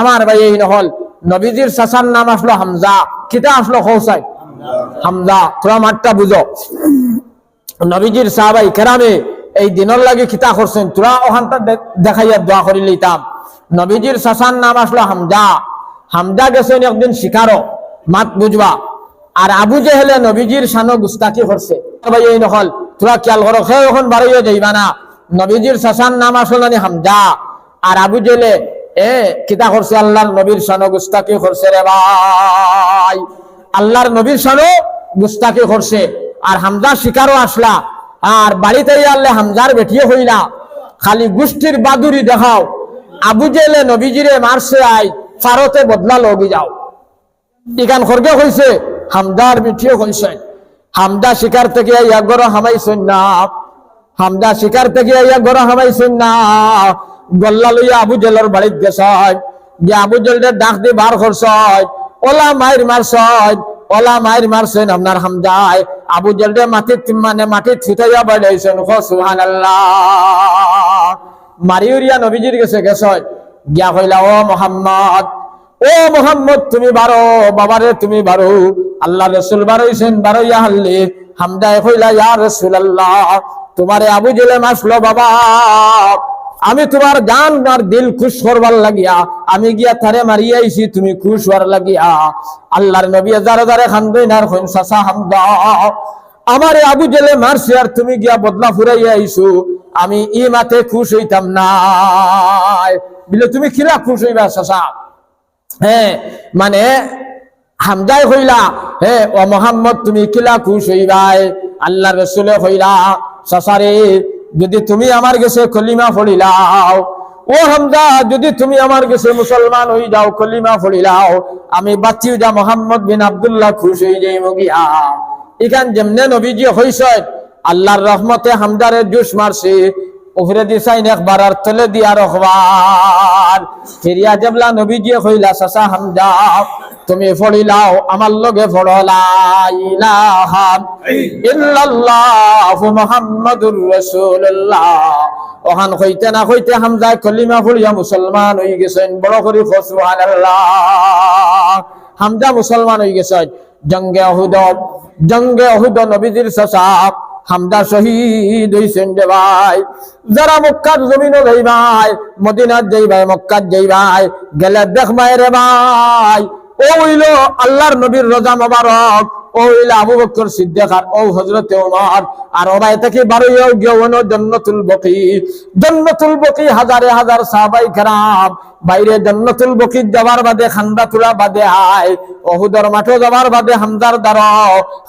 আমার ভাই এই নহল। নবীজির চাচার নাম আসলো হামজা। কিতা আসলো খৌসাই হামজা তোরা মাঠটা বুঝো নবীজির সাহাবাই কেরামে এই দিনের লাগে খিতা করছেন তোরা ওখানটা দেখাইয়া দোয়া করি লইতাম নবীজির শাসান নাম আসলো হামজা। হামজা গেছেন একদিন শিকারো মাত বুঝবা আর আবু যে জেহেলে নবীজির শানো গুস্তাকি করছে ভাই এই নহল তোরা খেয়াল করো সে এখন বাড়াইয়া যাইবা না। নবীজির শাসান নাম আসলো হামজা। আর আবু জেলে এ, কিতা করছে আল্লাহর নবীর শানো গুস্তাকি করছে রে ভাই। আল্লাহর নবীর শানো গুস্তাকি করছে। আর হামজা শিকারও আসলা। আর বাড়িতে আল্লে হামজার বেটিয়ে হইলা। খালি গোষ্ঠীর বাদুরি দেখাও। আবু জেলে নবীজিরে মারছে আই, ফারতে বদলা লগি যাও। ইকান খরগে হইছে হামদার বেটিয়ে হইছে। হামদা শিকার থেকে ইয়া গর হামাইছেন না হামদা শিকার থেকে ইয়া গর হামাইছেন না। গল্লা লইয়া আবু জেলের বাড়িত গেছয়। যে আবু জেলের ডাক দিয়ে বার করছয়। ওলা মাইর মারছয়। ওলা মাইর মারছেন আপনার হামদায় আবু জেলরে মাটিত মানে মাটিত ছুটাইয়া বাড়াইছেন সুহান আল্লাহ মারিউরিয়া নবীজির গেছে গেছয়। গিয়া কইলা, ও মোহাম্মদ ও মোহাম্মদ, তুমি বারো, বাবারে তুমি বারো। আল্লাহ রসুল বারোইছেন বারো ইয়া হাল্লি হামদায় কইলা, ইয়া রসুল আল্লাহ তোমারে আবু জেলে মাসলো বাবা। আমি তোমার গান আর দিল খুশ করবার লাগিয়া, আমি গিয়া তারে মারিয়া আইছি, তুমি খুশ হওয়ার লাগিয়া। আল্লাহর নবী যারে যারে খান্দইন আর হইন সাসা হামদা আমারে আবু জেলে মারছি আর তুমি গিয়া বদলা ফুরাইয়া আইছো, আমি ই মাতে খুশ হইতাম না বিলে, তুমি কিরা খুশ হইবা সাসা হ্যাঁ মানে হামদাই হইলা, হে, ও মোহাম্মদ, তুমি কিলা খুশ হইবাই? আল্লাহ রসুলে হইলা সাসারে, যদি তুমি আমার গেছে কলিমা ফলিলাও ও হামদা যদি তুমি আমার গেছে মুসলমান হয়ে যাও কলিমা ফলিলাও আমি বাচ্চি যা মোহাম্মদ বিন আবদুল্লাহ খুশ হয়ে যাই মগিয়া এখান যেমনে নবীজি হইস আল্লাহর রহমতে হামদারের জুস মারছে উফরে দিছাইন একবার আর তলে দিয়া রখবার ফিরিয়া জবলা নবীজি কইলা সাসা হামজা। তুমি ফড়িলাও আমার লগে ফড়লা ইলাহা ইল্লাল্লাহু মুহাম্মাদুর রাসূলুল্লাহ। ওখান কইতে না কইতে হামজা কলিমা ফড়িয়া মুসলমান হই গেছেন বড় করে সুবহানাল্লাহ। হামজা মুসলমান হই গেছেন। জঙ্গে অহুদ জঙ্গে অহুদ নবীজির সাসা হামদা শহীদ হইছেন রে ভাই। যারা মক্কার জমিন যাই ভাই, মদিনার যাই ভাই, মক্কার যাই ভাই, গেলে দেখ দেখবাই রে ভাই। ও হইল আল্লাহর নবীর রোজা মোবারক। ও হইল আবু বকর সিদ্দিক আর ও হযরতে ওমর আর ওবাই থেকে বারোইও গেওন জান্নাতুল বকি জান্নাতুল বকি হাজারে হাজার সাহাবাই کرام বাইরে জান্নাতুল বকি যাবার বাদে খান্দা তুলা বাদে আয় ওহুদর মাঠে যাবার বাদে হামদার দ্বার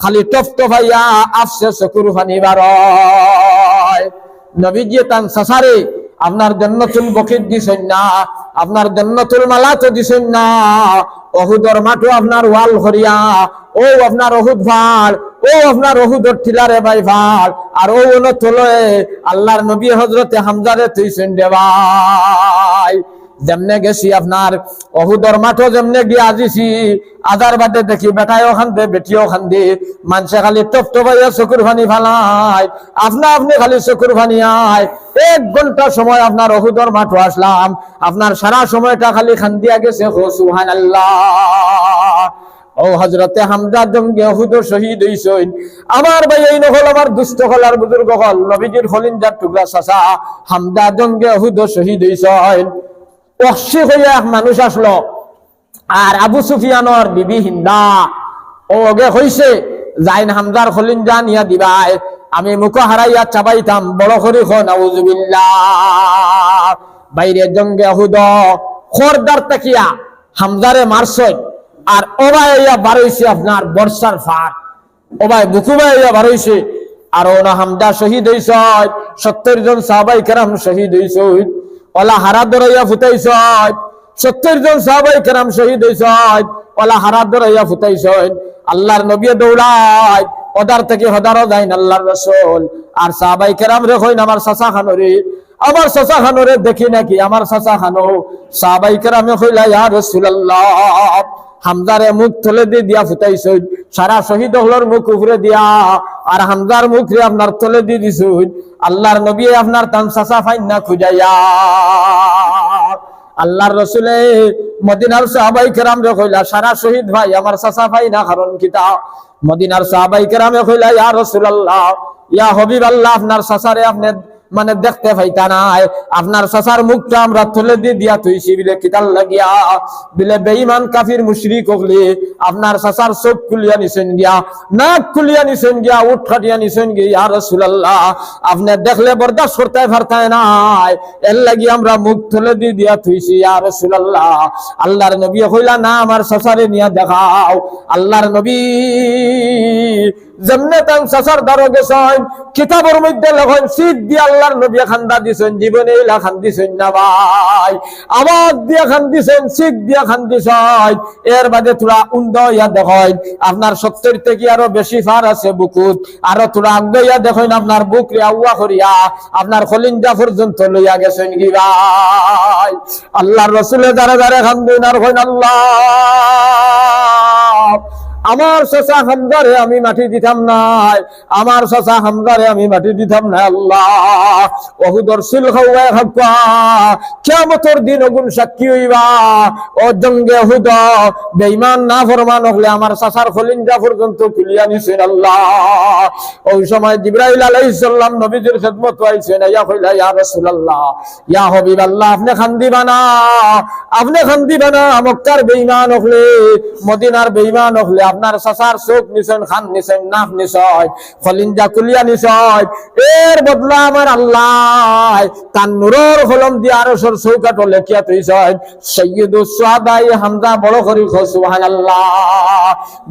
খালি টফ টফাইয়া আফসে চকুর ফানি বারয় নবীজি তান সাসারে আপনার জন্নতুল বকির দিছেন না আপনার জন্নতুল মালা তো দিছেন না অহুদর মাঠও আপনার ওয়াল হরিয়া ও আপনার অহুদ ভাড় ও আপনার অহুদর ঠিলারে ভাই ভাড় আর ও ওন তোলে আল্লাহর নবী হজরতে হামজারে তুইছেন রে ভাই। যেমনে গেছি আপনার অহুদর মাঠও যেমনে গিয়ে আজিছি, আদার বাদে দেখি বেটায় ওখান দে বেটিও ওখান মানুষে খালি টপ টপাইয়া চকুর ফানি ফালাই, আপনা আপনি খালি চকুর ভানি আয়। এক ঘণ্টা সময় আপনার অহুদর মাঠও আসলাম, আপনার সারা সময়টা খালি খান্দিয়া গেছে হো সুহান আল্লাহ ও হজরতে হামদা জঙ্গে অহুদ শহীদ হইছেন। আমার ভাই এই নহল, আমার দুষ্ট হলার বুজুর্গ হল, নবীজির হলিন্দার টুকরা চাচা হামদা জঙ্গে অহুদ শহীদ হইছেন। অক্ষি হইয়া এক মানুষ আসলো, আর আবু সুফিয়ানর বিবি হিন্দা। ও ওগে হইছে যাইন হামদার খলিন যা নিয়া দিবাই, আমি মুখ হারাইয়া চাবাইতাম বড় করি খ নাউজুবিল্লাহ বাইরে জঙ্গে হুদ খরদার তাকিয়া হামদারে মারছই আর ওবাই ইয়া বারইছে আপনার বর্ষার ফাট ওবাই বুকুবাই ইয়া বারইছে, আর ওনা হামদা শহীদ হইছ সত্তর জন সাহাবাই কেরাম শহীদ হইছ ওলা হারা দরাইয়া ফুটাইছ সত্তর জন সাহাবাই কেরাম শহীদ হইছ ওলা হারা দরাইয়া ফুটাইছ আল্লাহর নবী দৌড়ায়, ওদার থেকে হদারও যায় আল্লাহর রসুল। আর সাহাবাই কেরাম রে হইন আমার সাসা খানরে আমার সাসা খানরে দেখি নাকি আমার সাসা খানো। সাহাবাই কেরামে হইলা ইয়া রাসূলুল্লাহ। হামজারে মুখ তুলে দিয়ে দিয়া ফুটাইছই সারা শহীদ হলর মুখ উপরে দিয়া। আর হামজার মুখ রে আপনার তুলে দিয়ে দিছই আল্লাহর নবী আপনার তান সাসা ফাইন না খুঁজাইয়া। আল্লাহর রসুলে মদিনার সাহাবাই কেরাম রে কইলা, সারা শহীদ ভাই, আমার চাচা ভাই না কারণ কিতা? মদিনার সাহাবাই কেরামে কইলা, ইয়া রাসূলুল্লাহ, ইয়া হাবিব আল্লাহ আপনার চাচারে আপনি মানে দেখতে পাইতা নাই। আপনার চাচার মুখটা আমরা তুলে দিয়ে দিয়া তুইছি বিলে কিতাল লাগিয়া। বিলে বেঈমান, কাফির, মুশরিক হগলি আপনার চাচার চোখ খুলিয়া নিছেন গিয়া, নাক খুলিয়া নিছেন গিয়া, উঠ খাটিয়া নিছেন গিয়া রাসূলুল্লাহ, আপনি দেখলে বরদাস্ত করতে পারতায় নাই। এর লাগি আমরা মুখ তুলে দিয়ে দিয়া তুইছি ইয়া রাসূলুল্লাহ। আল্লাহর নবী কইলা, না, আমার চাচারে নিয়া দেখাও। আল্লাহর নবী যেমনে তান চাচার দারো গেছেন কিতাবের মধ্যে লেখেন শীত দিয়ে আল্লাহর নবী খান্দা দিছেন, জীবনে ইলা খান দিছেন না ভাই। আবার দিয়া খান দিছেন শীত দিয়া খান দিছেন। এর বাদে তোরা উন্দ ইয়া দেখেন আপনার সত্তর থেকে আরও বেশি ফার আছে বুকুত। আরও তোরা আগে ইয়া দেখেন আপনার বুক রে আউয়া করিয়া, আপনার খলিঞ্জা পর্যন্ত লইয়া গেছেন কি ভাই? আল্লাহর রসুলের দ্বারা দ্বারা খান দিন আর হইন আল্লাহ। আমার শশা হামদারে আমি মাটি দিতাম নাই। আমার শশা হামদারে আমি মাটি দিতাম না আল্লাহ। ওহুদর সিল খাওয়াই হাক্কা। কিয়ামতর দিন অগুন সাক্ষী হইবা। ও জঙ্গে ওহুদ বেঈমান না ফরমান হলে আমার শশার খলিঞ্জা পর্যন্ত খুলিয়া নিছেন আল্লাহ। ওই সময় জিব্রাইল আলাইহিস সালাম নবীজির খেদমত আইছেন ইয়া কইলা ইয়া রাসূলুল্লাহ, ইয়া হাবিবাল্লাহ আপনি খান্দিবা না আপনি খান্দিবা না মক্কার বেঈমান হলে, মদিনার বেঈমান হলে আপনার সাসার চোখ নিছেন, খান নিছেন নাক নিছয়, খলিঞ্জা কুলিয়া নিছয়, এর বদলা আমার আল্লাহ। তার নূরের কলম দিয়ে আরশের চৌকাটো লেখিয়া তুইছয় সৈয়দু সাদাই হামজা বড় করি খো সুবহানাল্লাহ।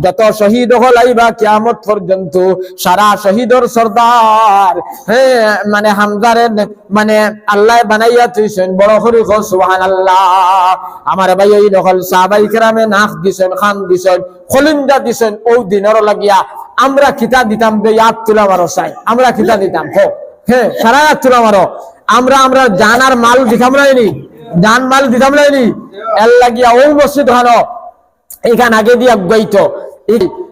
যত শহীদ হলাইবা কিয়ামত পর্যন্ত সারা শহীদর সর্দার। হ্যাঁ মানে হামজারে মানে আল্লাহ বানাইয়া তুইছেন বড় করি খো সুবহানাল্লাহ। আমার ভাই, এই নকল সাহাবাই কেরামে নাক দিছেন, খান দিছেন খলিন্দা দিছেন ও দিনের লাগিয়া আমরা খিতা দিতাম বে ইয়াদ তুলা মারো চাই, আমরা খিতা দিতাম, হো হ্যাঁ সারা ইয়াদ তুলা মারো, আমরা আমরা জান আর মাল দিতাম নাইনি জান মাল দিতাম নাইনি এর লাগিয়া ও মসজিদ হানো, এইখান আগে দিয়া গাইতো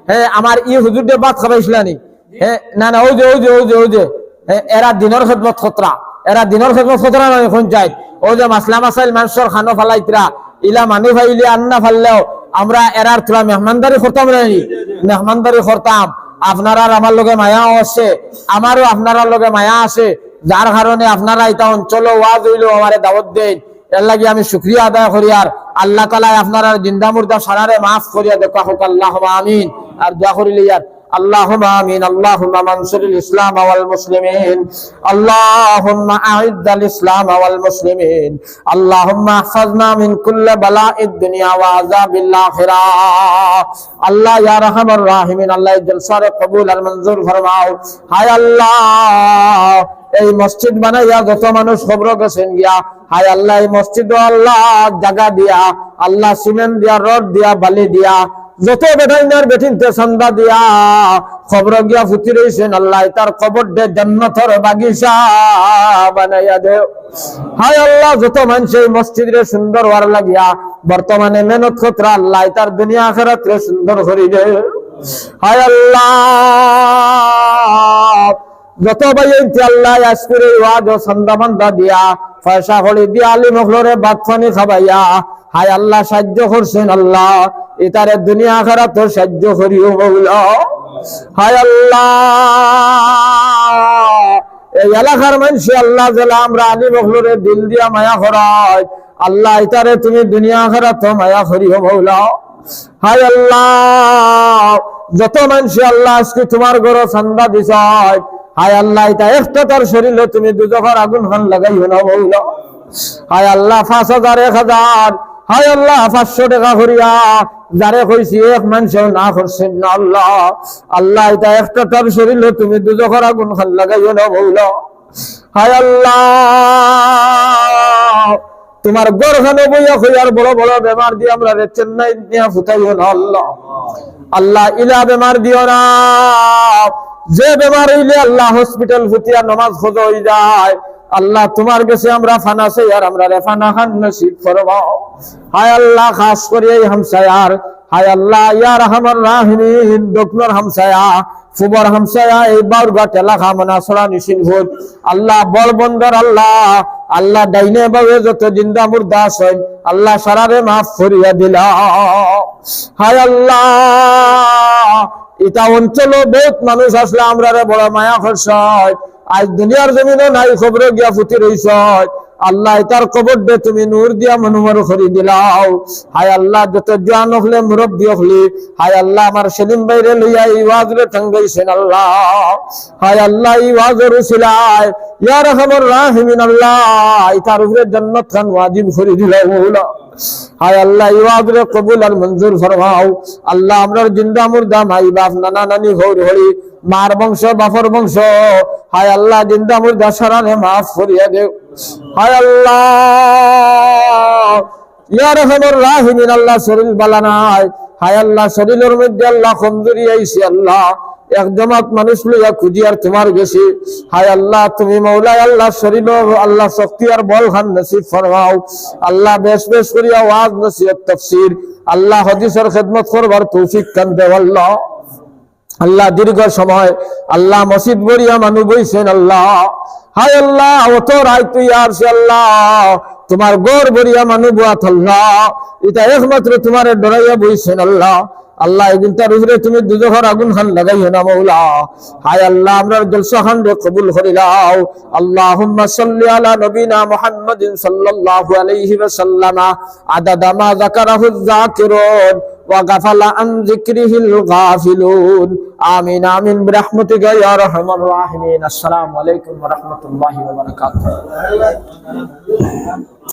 হ্যাঁ আমার ই হুজুর দিয়ে বাদ খাবাইছিলানি হ্যাঁ না না ওই যে ওই যে ওই যে ওই যে এরা দিনের খেদমত খতরা এরা দিনের খেদমত খতরা নয় এখন চাই ওই যে মাসলা মাসাইল মানুষের খানো ফালাইতরা ইলা মানুষ ফাইলে আন্না ফাললেও আমরা এরার তোলা মেহমানদারি করতাম মেহমানদারি করতাম। আপনারা আমার লগে মায়াও আছে, আমারও আপনারা লগে মায়া আছে। যার কারণে আপনারা এটা অঞ্চল ওয়াজ হইলেও আমারে দাওয়াত দেন। এর লাগে আমি শুক্রিয়া আদায় করি আর আল্লাহ তালা আপনারা জিন্দা মুর্দা সারারে মাফ করিয়া দেখা হোক আল্লাহ আমিন। আর দোয়া করিলে ইয়ার اللهم آمين اللهم منصر الإسلام والمسلمين اللهم أعد الإسلام والمسلمين اللهم احفظنا من كل بلاء الدنيا وعذاب الآخرة আল্লাহ ইয়া রহমান রাহিমিন, আল্লাহ জলসারে কবুল আর মঞ্জুর ফরমাও। হায় আল্লাহ, এই মসজিদ বানাইয়া যত মানুষ খবর গেছেন গিয়া, হায় আল্লাহ, এই মসজিদ আল্লাহ জায়গা দিয়া, আল্লাহ সিমেন্ট দিয়া, রড দিয়া, বালি দিয়া যত বেটাইনার বেঠিনতে সন্ধ্যা দিয়া, খবর গিয়া ফুটি রয়েছেন আল্লাহ তার খবর দে জন্নতর বাগিচা বানাইয়া দে হায় আল্লাহ, যত মানুষ মসজিদে সুন্দর হওয়ার লাগিয়া, বর্তমানে মেহনত খতরা, আল্লাহ তার দুনিয়া আখেরাত রে সুন্দর করিবে হায় আল্লাহ, যত ভাই আল্লাহ আজকের ওয়াজ ও সন্ধ্যা বান্ধা দিয়া, পয়সা হলি দিয়া আলি মখলরে ভাত পানি খাবাইয়া, হায় আল্লাহ সাহায্য করছেন আল্লাহ। এটারে দুনিয়া আখারা তো সাহায্য বৌলা হায় আল্লাহ। এই এলাকার মানুষ আল্লাহ আমরা আলী মখলরে দিল দিয়া মায়া করাই। আল্লাহ এটারে তুমি দুনিয়া আখারা তো মায়া করিও বৌলা হায় আল্লাহ। যত মানুষ আল্লাহ আজকে তোমার ঘর সন্ধ্যা দিছায় হায় আল্লাহ, এটা একটা তার শরীরে তুমি দুজখার আগুন খান লাগাইও না বইল হায় আল্লাহ, পাঁচ হাজার, এক হাজার, হায় আল্লাহ, পাঁচশো টাকা করিয়া যারে কইছি, এক মানুষেও না করছেন না আল্লাহ। আল্লাহ, এটা একটা তার শরীরে তুমি দুজখার আগুন খান লাগাইও না বইল হায় আল্লাহ! তোমার গরখানে বইয়া হইয়ার বড় বড় বেমার দিয়ে আমরা রে চেন্নাই নিয়ে ফুটাইও না আল্লাহ। আল্লাহ, ইলা বেমার দিও না। যে বেমার হইলে আল্লাহ হসপিটাল ফুটিয়া নমাজ খোঁজ হয়ে যায়। আল্লাহ তোমার কাছে আমরা ফানা চাই আর আমরা রে ফানা খান নসিব ফরমাও হায় আল্লাহ, খাস করে এই হামসায়ার হায় আল্লাহ, ইয়া রহমান রাহিমিন দক্ষিণর হামসায়া, ফুবর হামসায়া, এই বাউরঘাট এলাকা মনাসরা নিশিনভূত আল্লাহ, বল বন্দর আল্লাহ। আল্লাহ, ডাইনে বাবে যত জিন্দা মুর্দা আছেন আল্লাহ, সারারে মাফ করিয়া দিলা। হায় আল্লাহ এটা অঞ্চলও বহুত মানুষ আসলে আমরা বড় মায়া করছ আজ দুনিয়ার জমিনে নাই খবরে গিয়া ফুটি রইছ। আল্লাহ তার কবর দে, তুমি নূর দিয়া মনুমর করি দিলাও। হায় আল্লাহ, যত জ্ঞান হলে মুরব্বী হলি। হায় আল্লাহ, আমার সেলিম বাইরে লইয়া এই ওয়াজরে ঠঙ্গাইছেন আল্লাহ। হায় আল্লাহ, এই ওয়াজের উসিলায়। ইয়া রহমান রাহিমিন আল্লাহ ইতার উপরে জান্নাত খান ওয়াজিব করে দিলাও। মৌলা হায় আল্লাহ ইওয়াদরে কবুল আর মঞ্জুর ফরমাও। আল্লাহ, আমরার জিন্দা মুর্দা, মাই বাপ, নানা নানি হৌর হরি। মার বংশ, বাপর বংশ। হায় আল্লাহ, জিন্দা মুর্দা সারানে মাফ করিয়া দেও। হায় আল্লাহ, ইয়া রহমান রাহিমিন, আল্লাহ শরীর বালা নাই। হায় আল্লাহ, শরীরের মধ্যে আল্লাহ কমজোরি আইছে, আল্লাহ। এক জমাত মানুষ লইয়া খুঁজি আর তোমার গেছি। হায় আল্লাহ, তুমি মৌলাই, আল্লাহ শরীর, আল্লাহ শক্তি আর বল খান নসিব ফরমাও। আল্লাহ বেশ বেশ করিয়া ওয়াজ, নসিহত, তফসির। আল্লাহ হদিসের খেদমত করবার তৌফিক কান দেও আল্লাহ আল্লাহ দীর্ঘ সময় আল্লাহ মসজিদ বরিয়া মানু বইছেন, আল্লাহ, হায় আল্লাহ অত রায় তুই আর সে আল্লাহ, তোমার গড় বরিয়া মানু বুয়াত আল্লাহ, এটা একমাত্র তোমার ডরাইয়া বইছেন আল্লাহ আল্লাহ এদিন তার উপরে তুমি দুজোহর আগুন খান লাগাইও না মৌলা, হায় আল্লাহ আমরা জলসা খান রে কবুল করিলাও আল্লাহুম্মা সাল্লি আলা নবিনা মুহাম্মাদিন সাল্লাল্লাহু আলাইহি ওয়াসাল্লাম, আদাদা মা যাকারাহু যাকিরুন وغفل عن ذكره الغافلون آمين آمين برحمتك يا أرحم الراحمين السلام عليكم ورحمة الله وبركاته